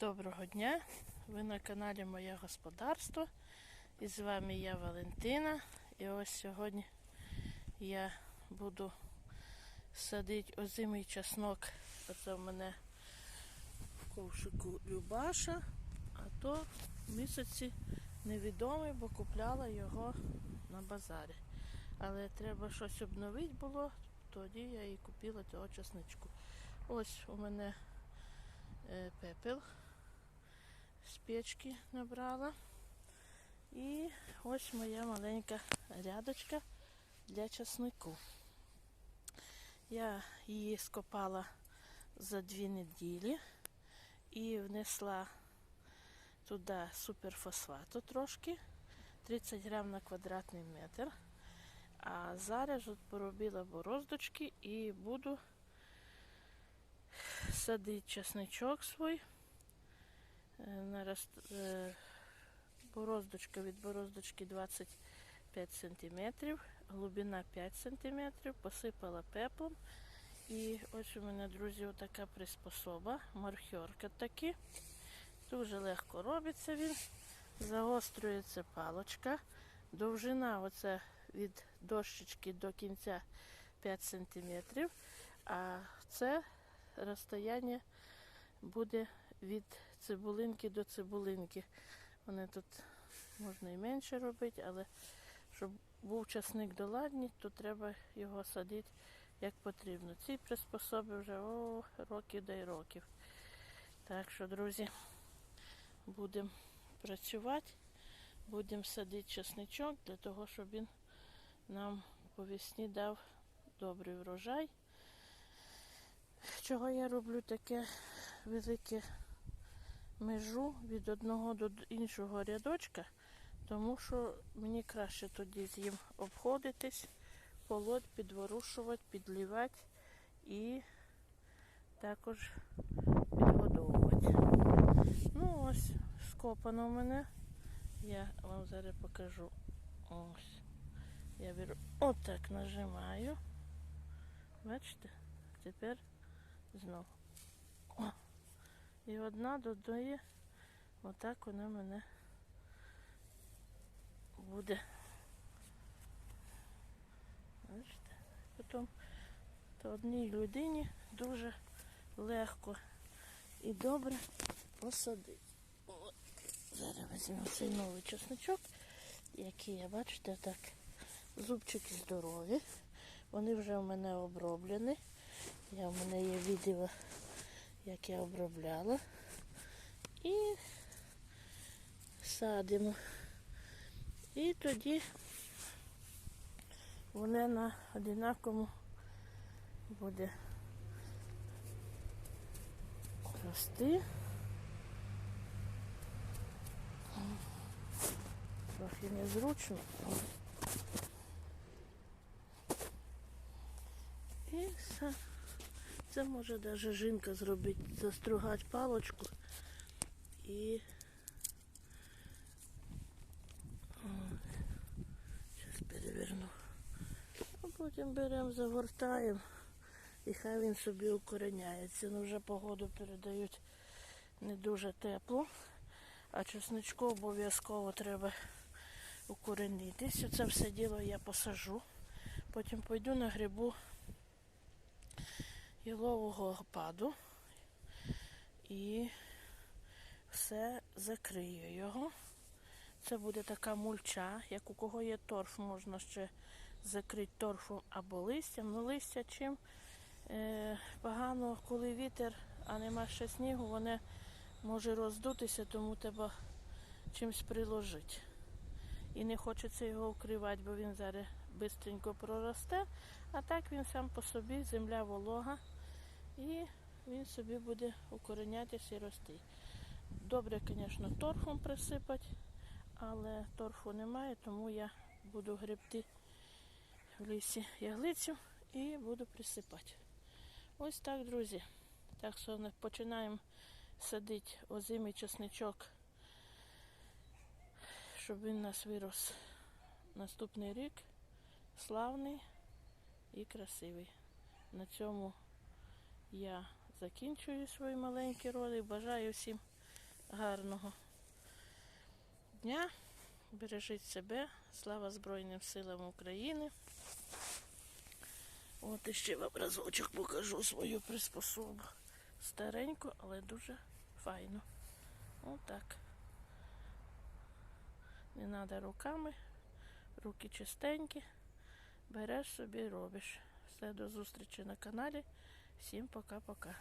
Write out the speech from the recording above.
Доброго дня! Ви на каналі Моє Господарство. І з вами я Валентина. І ось сьогодні я буду садити озимий чеснок. Оце в мене в ковшику Любаша, а то місяці невідомий, бо купляла його на базарі. Але треба щось обновити було, тоді я і купила того чесничку. Ось у мене е, пепел з печки набрала. І ось моя маленька рядочка для часнику. Я її скопала за дві неділі і внесла туди суперфосфату трошки, 30 грам на квадратний метр. А зараз от поробила бороздочки і буду садити часничок свій. Е, Бороздочка від бороздочки 25 см, глибина 5 см, посипала пеплом. І ось у мене, друзі, отака приспособа, мархьорка такі. Дуже легко робиться він. Загострюється палочка. Довжина оце від дощечки до кінця 5 см, а це розстояння буде від цибулинки до цибулинки. Вони тут можна і менше робити, але щоб був часник доладний, то треба його садити як потрібно. Ці приспособи вже о, років дай років. Так що, друзі, будемо працювати, будемо садити часничок для того, щоб він нам по весні дав добрий врожай. Чого я роблю таке велике межу від одного до іншого рядочка, тому що мені краще тоді з ним обходитись, полоть, підворушувати, підлівати і також підгодовувати. Ну ось, скопано в мене. Я вам зараз покажу. Ось. Я беру отак нажимаю. Бачите? Тепер знову. І одна додає, отак вона мене буде. Бачите? Потім то одній людині дуже легко і добре посадити. Зараз візьмемо цей новий чесночок, який я, бачите, так, зубчики здорові. Вони вже в мене оброблені. Я, в мене є відео як я обробляла. І садимо. І тоді вони на одинаковому буде рости. Трохи незручно. І все. Це може навіть жінка зробити, застругати палочку і зараз переверну. А потім беремо, загортаємо і хай він собі укореняється. Ну вже погоду передають не дуже тепло, а чесничку обов'язково треба укоренитись. Це все діло я посажу. Потім пойду на грибу ялового опаду і все закрию його. Це буде така мульча, як у кого є торф, можна ще закрити торфом або листям. Ну листя чим е, погано, коли вітер, а нема ще снігу, воно може роздутися, тому треба чимось приложити. І не хочеться його укривати, бо він зараз швидко проросте, а так він сам по собі, земля волога. І він собі буде укоренятися і рости. Добре, звісно, торфом присипати, але торфу немає, тому я буду гребти в лісі яглицю і буду присипати. Ось так, друзі. Так що починаємо садити озимий чесничок, щоб він нас вирос наступний рік. Славний і красивий. На цьому я закінчую свій маленький ролик. Бажаю всім гарного дня. Бережіть себе. Слава Збройним силам України. От іще вам разочок покажу свою приспособу. Стареньку, але дуже файно. Отак. Не треба руками. Руки чистенькі. Береш собі робиш. Все до зустрічі на каналі. Всім пока-пока.